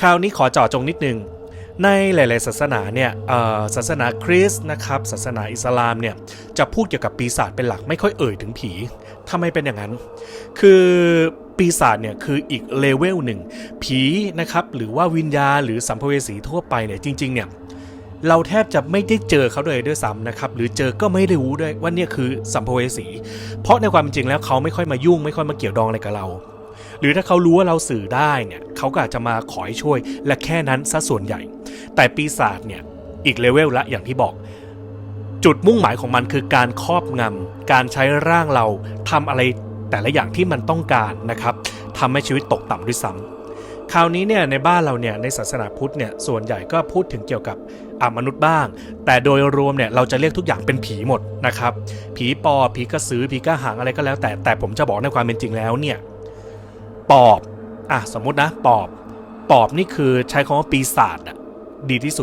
คราวนี้ขอเจาะจงนิดนึง ในหลาย ๆ ศาสนาเนี่ยศาสนาคริสต์นะครับ ศาสนาอิสลามเนี่ยจะพูดเกี่ยวกับปีศาจเป็นหลักไม่ค่อยเอ่ยถึงผีทำไมเป็นอย่างนั้น คือปีศาจเนี่ยคืออีกเลเวลหนึ่ง ผีนะครับหรือว่าวิญญาหรือสัมภเวสีทั่วไปเนี่ยจริง ๆ เนี่ยเราแทบจะไม่ได้เจอเขาเลยด้วยซ้ำนะครับ หรือเจอก็ไม่ได้รู้ด้วยว่าเนี่ยคือสัมภเวสี เพราะในความจริงแล้วเขาไม่ค่อยมายุ่งไม่ค่อยมาเกี่ยวดองอะไรกับเรา หรือถ้าเขารู้ว่าเราสื่อได้เนี่ยเขาก็อาจจะมาขอให้ช่วย และแค่นั้นซะส่วนใหญ่ แต่ปีศาจเนี่ยอีกเลเวลละอย่างที่บอก จุดมุ่งหมายของมันคือการครอบงำการใช้ร่างเราทำอะไรแต่ละอย่างที่มันต้องการนะครับทำให้ชีวิตตกต่ำด้วยซ้ำคราวนี้เนี่ยในบ้านเราเนี่ยในศาสนาพุทธเนี่ยส่วนใหญ่ก็พูดถึงเกี่ยวกับอมนุษย์บ้าง แต่โดยรวมเนี่ยเราจะเรียกทุกอย่างเป็นผีหมดนะครับ ผีปอผีกระสือผีกระหังอะไรก็แล้ว แต่แต่ผมจะบอกในความเป็นจริงแล้วเนี่ย ปอบอะสมมุตินะปอบ ปอบนี่คือใช้คำว่าปีศาจอะดีที่สุด